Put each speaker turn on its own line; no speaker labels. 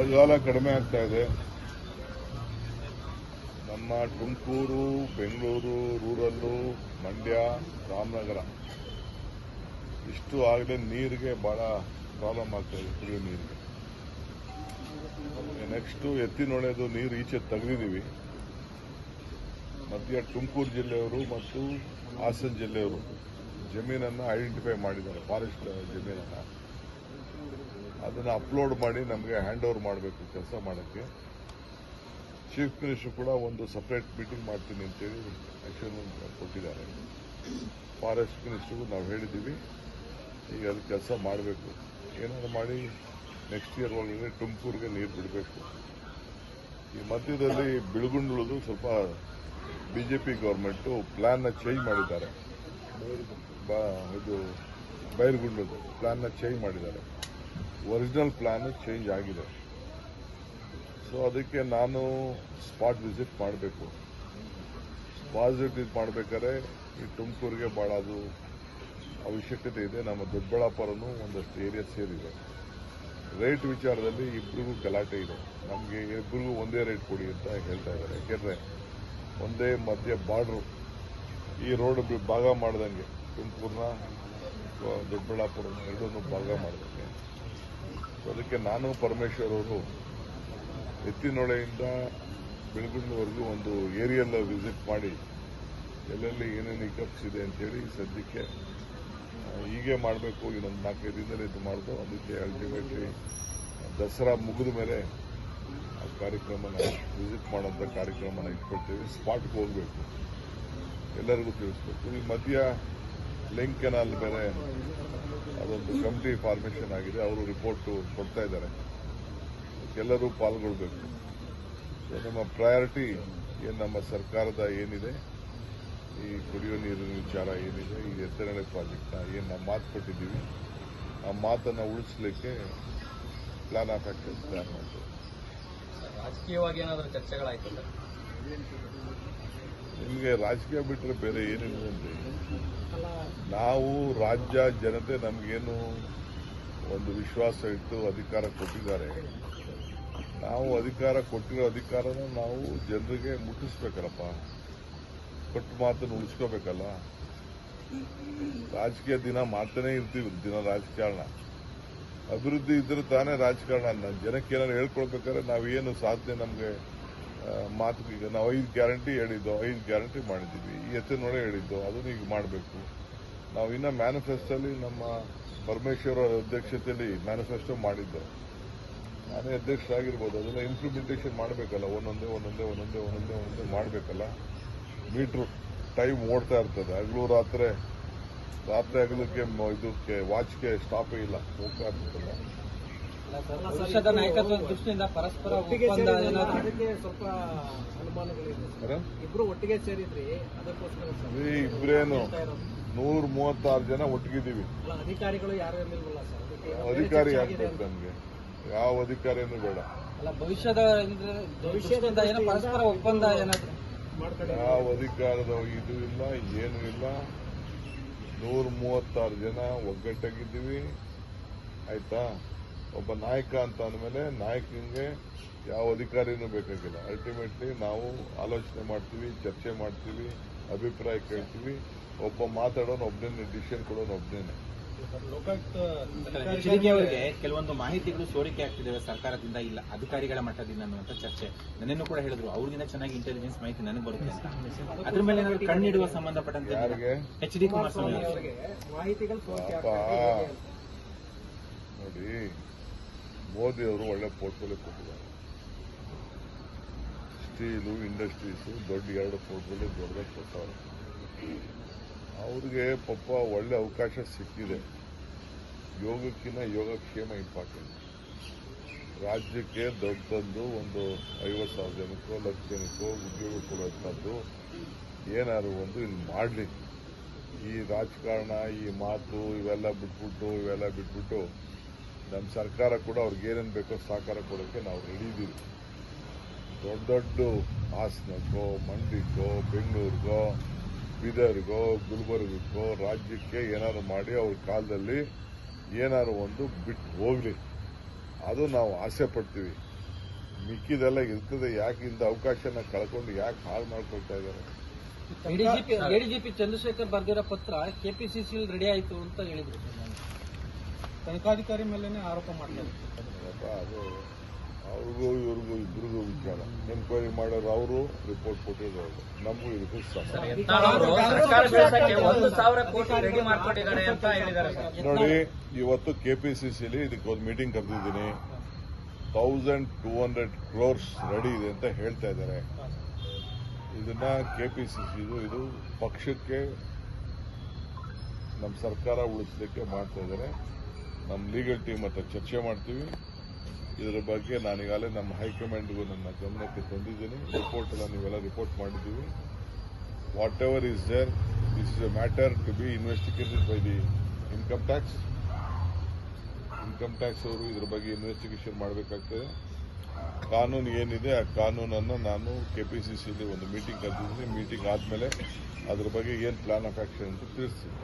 ಮಳೆಗಾಲ ಕಡಿಮೆ ಆಗ್ತಾ ಇದೆ. ನಮ್ಮ ತುಮಕೂರು, ಬೆಂಗಳೂರು, ರೂರಲ್ಲು, ಮಂಡ್ಯ, ರಾಮನಗರ ಇಷ್ಟು ಆಗಲೇ ನೀರಿಗೆ ಬಹಳ ಪ್ರಾಬ್ಲಮ್ ಆಗ್ತಾ ಇದೆ, ಕುಡಿಯೋ ನೀರಿಗೆ. ನೆಕ್ಸ್ಟು ಎತ್ತಿನೊಳೆದು ನೀರು ಈಚೆ ತೆಗೆದಿದ್ದೀವಿ. ಮಧ್ಯ ತುಮಕೂರು ಜಿಲ್ಲೆಯವರು ಮತ್ತು ಹಾಸನ ಜಿಲ್ಲೆಯವರು ಜಮೀನನ್ನು ಐಡೆಂಟಿಫೈ ಮಾಡಿದ್ದಾರೆ ಫಾರೆಸ್ಟ್ ಜಮೀನನ್ನು. ಅದನ್ನು ಅಪ್ಲೋಡ್ ಮಾಡಿ ನಮಗೆ ಹ್ಯಾಂಡ್ ಓವರ್ ಮಾಡಬೇಕು ಕೆಲಸ ಮಾಡೋಕ್ಕೆ. ಚೀಫ್ ಮಿನಿಸ್ಟರ್ ಕೂಡ ಒಂದು ಸಪ್ರೇಟ್ ಮೀಟಿಂಗ್ ಮಾಡ್ತೀನಿ ಅಂತೇಳಿ ಆಕ್ಷನ್ ಕೊಟ್ಟಿದ್ದಾರೆ. ಫಾರೆಸ್ಟ್ ಮಿನಿಸ್ಟರ್ಗೂ ನಾವು ಹೇಳಿದ್ದೀವಿ. ಈಗ ಅದು ಕೆಲಸ ಮಾಡಬೇಕು. ಏನಾದ್ರು ಮಾಡಿ ನೆಕ್ಸ್ಟ್ ಇಯರ್ ಒಳಗಡೆ ತುಮಕೂರಿಗೆ ನೀರು ಬಿಡಬೇಕು. ಈ ಮಧ್ಯದಲ್ಲಿ ಬಿಳುಗುಂಡ್ಲದು ಸ್ವಲ್ಪ ಬಿ ಜೆ ಪಿ ಗೌರ್ಮೆಂಟು ಪ್ಲ್ಯಾನ್ನ ಚೇಂಜ್ ಮಾಡಿದ್ದಾರೆ. ಇದು ಬೈರ್ಗುಂಡದು ಪ್ಲ್ಯಾನ್ನ ಚೇಂಜ್ ಮಾಡಿದ್ದಾರೆ. ಒರಿಜಿನಲ್ ಪ್ಲ್ಯಾನು ಚೇಂಜ್ ಆಗಿದೆ. ಸೊ ಅದಕ್ಕೆ ನಾನು ಸ್ಪಾಟ್ ವಿಸಿಟ್ ಮಾಡಬೇಕು. ಸ್ಪಾಟ್ ವಿಸಿಟ್ ಮಾಡಬೇಕಾದ್ರೆ ಈ ತುಮಕೂರಿಗೆ ಭಾಳ ಅದು ಅವಶ್ಯಕತೆ ಇದೆ. ನಮ್ಮ ದೊಡ್ಡಬಳ್ಳಾಪುರನು ಒಂದಷ್ಟು ಏರಿಯಾ ಸೇರಿದೆ. ರೇಟ್ ವಿಚಾರದಲ್ಲಿ ಇಬ್ಬರಿಗೂ ಗಲಾಟೆ ಇದೆ. ನಮಗೆ ಇಬ್ಬರಿಗೂ ಒಂದೇ ರೇಟ್ ಕೊಡಿ ಅಂತ ಹೇಳ್ತಾ ಇದ್ದಾರೆ. ಯಾಕೆಂದರೆ ಒಂದೇ ಮಧ್ಯ ಬಾರ್ಡ್ರು ಈ ರೋಡ್ ಭಾಗ ಮಾಡ್ದಂಗೆ ತುಮಕೂರನ್ನ ದೊಡ್ಡಬಳ್ಳಾಪುರನ ಎರಡನ್ನೂ ಭಾಗ ಮಾಡ್ದಂಗೆ. ಸೊ ಅದಕ್ಕೆ ನಾನು ಪರಮೇಶ್ವರ್ ಅವರು ಎತ್ತಿನೊಳೆಯಿಂದ ಬೆಳಗುಂಡವರೆಗೂ ಒಂದು ಏರಿಯಲ್ಲ ವಿಸಿಟ್ ಮಾಡಿ ಎಲ್ಲೆಲ್ಲಿ ಏನೇನು ಇಕಪ್ಸ್ ಇದೆ ಅಂತೇಳಿ ಸದ್ಯಕ್ಕೆ ಹೀಗೆ ಮಾಡಬೇಕು. ಇನ್ನೊಂದು ನಾಲ್ಕೈದು ದಿನದಲ್ಲಿ ಇದು ಮಾಡಿದ್ರು ಅದಕ್ಕೆ ಅಲ್ಟಿಮೇಟ್ಲಿ ದಸರಾ ಮುಗಿದ ಮೇಲೆ ಆ ಕಾರ್ಯಕ್ರಮನ ವಿಸಿಟ್ ಮಾಡೋಂಥ ಕಾರ್ಯಕ್ರಮನ ಇಟ್ಕೊಳ್ತೀವಿ. ಸ್ಪಾಟ್ಗೆ ಹೋಗಬೇಕು. ಎಲ್ಲರಿಗೂ ತಿಳಿಸ್ಬೇಕು. ಈ ಮಧ್ಯ ಲಿಂಕ್ ಕೆನಾಲ್ ಬೇರೆ ಅದೊಂದು ಕಮಿಟಿ ಫಾರ್ಮೇಷನ್ ಆಗಿದೆ. ಅವರು ರಿಪೋರ್ಟು ಕೊಡ್ತಾ ಇದ್ದಾರೆ. ಎಲ್ಲರೂ ಪಾಲ್ಗೊಳ್ಬೇಕು. ನಮ್ಮ ಪ್ರಯಾರಿಟಿ ಏನು ನಮ್ಮ ಸರ್ಕಾರದ ಏನಿದೆ? ಈ ಕುಡಿಯುವ ನೀರಿನ ವಿಚಾರ ಏನಿದೆ? ಈ ಎತ್ತರಳೆ ಪ್ರಾಜೆಕ್ಟ್ನ ಏನು ನಾವು ಮಾತು ಕೊಟ್ಟಿದ್ದೀವಿ? ಆ ಮಾತನ್ನು ಉಳಿಸ್ಲಿಕ್ಕೆ ಪ್ಲಾನ್ ಆಫ್ ಆಕ್ಷನ್ ಪ್ಲಾನ್ ಮಾಡ್ತೀವಿ.
ರಾಜಕೀಯವಾಗಿ ಏನಾದರೂ ಚರ್ಚೆಗಳಾಯ್ತು
ನಿಮಗೆ ರಾಜಕೀಯ ಬಿಟ್ಟರೆ ಬೇರೆ ಏನಿಲ್ಲ ಅಂದ್ರೆ? ನಾವು ರಾಜ್ಯ ಜನತೆ ನಮಗೇನು ಒಂದು ವಿಶ್ವಾಸ ಇಟ್ಟು ಅಧಿಕಾರ ಕೊಟ್ಟಿದ್ದಾರೆ. ನಾವು ಅಧಿಕಾರ ಕೊಟ್ಟಿರೋ ಅಧಿಕಾರನ ನಾವು ಜನರಿಗೆ ಮುಟ್ಟಿಸ್ಬೇಕಲ್ಲಪ್ಪ. ಕೊಟ್ಟು ಮಾತನ್ನು ಉಳಿಸ್ಕೋಬೇಕಲ್ಲ. ರಾಜಕೀಯ ದಿನ ಮಾಡ್ತಾನೆ ಇರ್ತೀವಿ, ದಿನ ರಾಜಕಾರಣ. ಅಭಿವೃದ್ಧಿ ಇದ್ರೆ ತಾನೇ ರಾಜಕಾರಣ. ಜನಕ್ಕೆ ಏನಾದ್ರು ಹೇಳ್ಕೊಳ್ಬೇಕಾದ್ರೆ ನಾವೇನು ಸಾಧನೆ ನಮಗೆ ಮಾತು ಈಗ ನಾವು ಐದು ಗ್ಯಾರಂಟಿ ಹೇಳಿದ್ದು, ಐದು ಗ್ಯಾರಂಟಿ ಮಾಡಿದ್ದೀವಿ. ಈ ಎತ್ತಿನೊಡೆ ಹೇಳಿದ್ದು, ಅದನ್ನು ಈಗ ಮಾಡಬೇಕು. ನಾವು ಇನ್ನ ಮ್ಯಾನಿಫೆಸ್ಟೋಲಿ ನಮ್ಮ ಪರಮೇಶ್ವರ ಅಧ್ಯಕ್ಷತೆಯಲ್ಲಿ ಮ್ಯಾನಿಫೆಸ್ಟೋ ಮಾಡಿದ್ದು. ನಾನೇ ಅಧ್ಯಕ್ಷರಾಗಿರ್ಬೋದು ಅದನ್ನ ಇಂಪ್ಲಿಮೆಂಟೇಷನ್ ಮಾಡಬೇಕಲ್ಲ, ಒಂದೊಂದೇ ಒಂದೊಂದೇ ಒಂದೊಂದೇ ಒಂದೊಂದೇ ಒಂದೊಂದೇ ಮಾಡಬೇಕಲ್ಲ. ಮೀಟ್ರು ಟೈಮ್ ಓಡ್ತಾ ಇರ್ತದೆ. ಹಗಲು ರಾತ್ರಿ ರಾತ್ರಿ ಹಗಲಕ್ಕೆ ಇದಕ್ಕೆ ವಾಚ್ಗೆ ಸ್ಟಾಪೇ ಇಲ್ಲ. ಹೋಗ್ತಾ ಇರ್ತದಲ್ಲ
ಪಕ್ಷದ ನಾಯಕತ್ವದ ದೃಷ್ಟಿಯಿಂದ ಪರಸ್ಪರ ಒಪ್ಪಂದ
ಅದಕ್ಕೆ ಸ್ವಲ್ಪ ಅನುಮಾನಗಳಿದೆ? ಇಬ್ರು ಒಟ್ಟಿಗೆ ಸೇರಿದ್ರಿ ಅದಕ್ಕೋಸ್ಕರ
ಇಬ್ರೇನು. ನೂರ ಮೂವತ್ತಾರು ಜನ ಒಟ್ಟಿಗಿದ್ದೀವಿ.
ಅಲ್ಲ ಅಧಿಕಾರಿಗಳು ಯಾರು ಇರ್ಲಿಲ್ವಲ್ಲ ಸರ್?
ಅಧಿಕಾರಿ ಆಗ್ಬೇಕು ನಮ್ಗೆ? ಯಾವ ಅಧಿಕಾರಿನೂ ಬೇಡ.
ಅಲ್ಲ ಭವಿಷ್ಯದ ಭವಿಷ್ಯದಿಂದ ಏನೋ ಪರಸ್ಪರ ಒಪ್ಪಂದ ಏನಾದ್ರು?
ಯಾವ ಅಧಿಕಾರದ ಇದು ಇಲ್ಲ ಏನು ಇಲ್ಲ. ನೂರ ಮೂವತ್ತಾರು ಜನ ಒಗ್ಗಟ್ಟಾಗಿದ್ದೀವಿ. ಆಯ್ತಾ? ಒಬ್ಬ ನಾಯಕ ಅಂತ ಅಂದಮೇಲೆ ನಾಯಕನಿಗೆ ಯಾವ ಅಧಿಕಾರಿನೂ ಬೇಕಾಗಿಲ್ಲ. ಅಲ್ಟಿಮೇಟ್ಲಿ ನಾವು ಆಲೋಚನೆ ಮಾಡ್ತೀವಿ ಚರ್ಚೆ ಮಾಡ್ತೀವಿ ಅಭಿಪ್ರಾಯ ಕೇಳ್ತೀವಿ. ಒಬ್ಬ ಮಾತಾಡೋನು ಒಬ್ಬನೇ ಡಿಸಿಷನ್ ಕೊಡೋನು ಒಬ್ಬನೇ
ಅವರಿಗೆ ಕೆಲವೊಂದು ಮಾಹಿತಿಗಳು ಸೋರಿಕೆ ಆಗ್ತಿದ್ದಾವೆ ಸರ್ಕಾರದಿಂದ ಇಲ್ಲ ಅಧಿಕಾರಿಗಳ ಮಟ್ಟದಿಂದ ಅನ್ನುವಂತ ಚರ್ಚೆ. ನನ್ನನ್ನು ಕೂಡ ಹೇಳಿದ್ರು. ಅವ್ರಿಗಿಂತ ಚೆನ್ನಾಗಿ ಇಂಟೆಲಿಜೆನ್ಸ್ ಮಾಹಿತಿ ನನಗೆ ಬರುತ್ತೆ ಅಂತ. ಅದ್ರ ಮೇಲೆ ಏನಾದ್ರು ಕಣ್ಣಿಡುವ ಸಂಬಂಧಪಟ್ಟಂತೆ ಎಚ್ ಡಿ ಕುಮಾರಸ್ವಾಮಿ
ನೋಡಿ. ಮೋದಿ ಅವರು ಒಳ್ಳೆ ಪೋರ್ಟ್ಫೋಲಿಯೋ ಕೊಟ್ಟಿದ್ದಾರೆ. ಸ್ಟೀಲು ಇಂಡಸ್ಟ್ರೀಸು ದೊಡ್ಡ ಎರಡು ಪೋರ್ಟ್ಫೋಲಿಯೋ ದೊಡ್ಡದಾಗಿ ಕೊಟ್ಟವ್ರೆ ಅವ್ರಿಗೆ ಪಾಪ ಒಳ್ಳೆ ಅವಕಾಶ ಸಿಕ್ಕಿದೆ. ಯೋಗಕ್ಕಿಂತ ಯೋಗಕ್ಷೇಮ ಇಂಪಾರ್ಟೆಂಟ್ ರಾಜ್ಯಕ್ಕೆ ದೊಡ್ಡದೊಂದು ಒಂದು ಐವತ್ತು ಸಾವಿರ ಜನಕ್ಕೋ, ಲಕ್ಷ ಜನಕ್ಕೋ ಉದ್ಯೋಗ ಕೊಡುವಂಥದ್ದು ಏನಾದ್ರು ಒಂದು ಇಲ್ಲಿ ಮಾಡಲಿ. ಈ ರಾಜಕಾರಣ, ಈ ಮಾತು ಇವೆಲ್ಲ ಬಿಟ್ಬಿಟ್ಟು ಇವೆಲ್ಲ ಬಿಟ್ಬಿಟ್ಟು ನಮ್ಮ ಸರ್ಕಾರ ಕೂಡ ಅವ್ರಿಗೆ ಏನೇನು ಬೇಕೋ ಸಹಕಾರ ಕೊಡೋಕ್ಕೆ ನಾವು ರೆಡಿ ಇದ್ದೀವಿ ದೊಡ್ಡ ದೊಡ್ಡ ಹಾಸನಕ್ಕೋ, ಮಂಡ್ಯಕ್ಕೋ, ಬೆಂಗಳೂರಿಗೋ, ಬೀದರ್ಗೋ, ಗುಲ್ಬರ್ಗಕ್ಕೋ ರಾಜ್ಯಕ್ಕೆ ಏನಾದ್ರು ಮಾಡಿ ಅವ್ರ ಕಾಲದಲ್ಲಿ ಏನಾದ್ರು ಒಂದು ಬಿಟ್ಟು ಹೋಗಲಿ. ಅದು ನಾವು ಆಸೆ ಪಡ್ತೀವಿ. ಮಿಕ್ಕಿದೆಲ್ಲ ಇರ್ತದೆ, ಯಾಕೆ ಇಂದ ಅವಕಾಶನ ಕಳ್ಕೊಂಡು ಯಾಕೆ ಹಾಳು ಮಾಡ್ಕೊಳ್ತಾ ಇದ್ದಾರೆ?
ಎಡಿಜಿಪಿ ಚಂದ್ರಶೇಖರ್ ಬರ್ದಿರೋ ಪತ್ರ ಕೆಪಿಸಿಸಿ ರೆಡಿ ಆಯಿತು ಅಂತ ಹೇಳಿದ್ರು.
ತನಿಖಾಧಿಕಾರಿ ಮೇಲೇನೆ ಆರೋಪ ಮಾಡ್ತಾರೆ.
ಅಪ್ಪ ಅದು ಅವ್ರಿಗೂ ಇವ್ರಿಗೂ ಇಬ್ಬರಿಗೂ ವಿಚಾರ. ಎನ್ಕ್ವೈರಿ ಮಾಡೋರು ಅವರು ರಿಪೋರ್ಟ್ ಕೊಟ್ಟಿದ್ರು ನಮಗೂ ಇದಕ್ಕೂ ನೋಡಿ
ಇವತ್ತು ಕೆ ಪಿ ಸಿ ಕೋಟಿ ರೆಡಿ ಮಾಡ್ಕೊಂಡಿದ್ದಾರೆ ಅಂತ ಹೇಳಿದ್ದಾರೆ ಸರ್.
ನೋಡಿ ಇವತ್ತು ಕೆಪಿಸಿಸಿಲಿ ಇದಕ್ಕೆ ಒಂದು meeting ಕರೆದಿದ್ದೀನಿ. Thousand two hundred crores ready ಇದೆ ಅಂತ ಹೇಳ್ತಾ ಇದ್ದಾರೆ. ಇದನ್ನ ಕೆಪಿಸಿಸಿದು ಇದು ಪಕ್ಷಕ್ಕೆ ನಮ್ಮ ಸರ್ಕಾರ ಉಳಿಸ್ಲಿಕ್ಕೆ ಮಾಡ್ತಾ ಇದ್ದಾರೆ. ನಮ್ಮ ಲೀಗಲ್ ಟೀಮ್ ಹತ್ರ ಚರ್ಚೆ ಮಾಡ್ತೀವಿ. ಇದರ ಬಗ್ಗೆ ನಾನೀಗಾಗಲೇ ನಮ್ಮ ಹೈಕಮಾಂಡ್ಗೂ ನನ್ನ ಗಮನಕ್ಕೆ ತಂದಿದ್ದೀನಿ. ರಿಪೋರ್ಟ್ ಎಲ್ಲ ನೀವೆಲ್ಲ ರಿಪೋರ್ಟ್ ಮಾಡಿದ್ದೀವಿ. Whatever is there this is a matter to be investigated by the income tax income tax ಅವರು ಇದ್ರ ಬಗ್ಗೆ ಇನ್ವೆಸ್ಟಿಗೇಷನ್ ಮಾಡಬೇಕಾಗ್ತದೆ. ಕಾನೂನು ಏನಿದೆ, ಆ ಕಾನೂನನ್ನು ನಾನು ಕೆಪಿಸಿಸಿಲಿ ಒಂದು ಮೀಟಿಂಗ್ ಕರೆದಿದ್ದೀನಿ. ಮೀಟಿಂಗ್ ಆದಮೇಲೆ ಅದ್ರ ಬಗ್ಗೆ ಏನು ಪ್ಲಾನ್ ಆಫ್ ಆಕ್ಷನ್ ಅಂತ ತಿಳಿಸ್ತೀನಿ.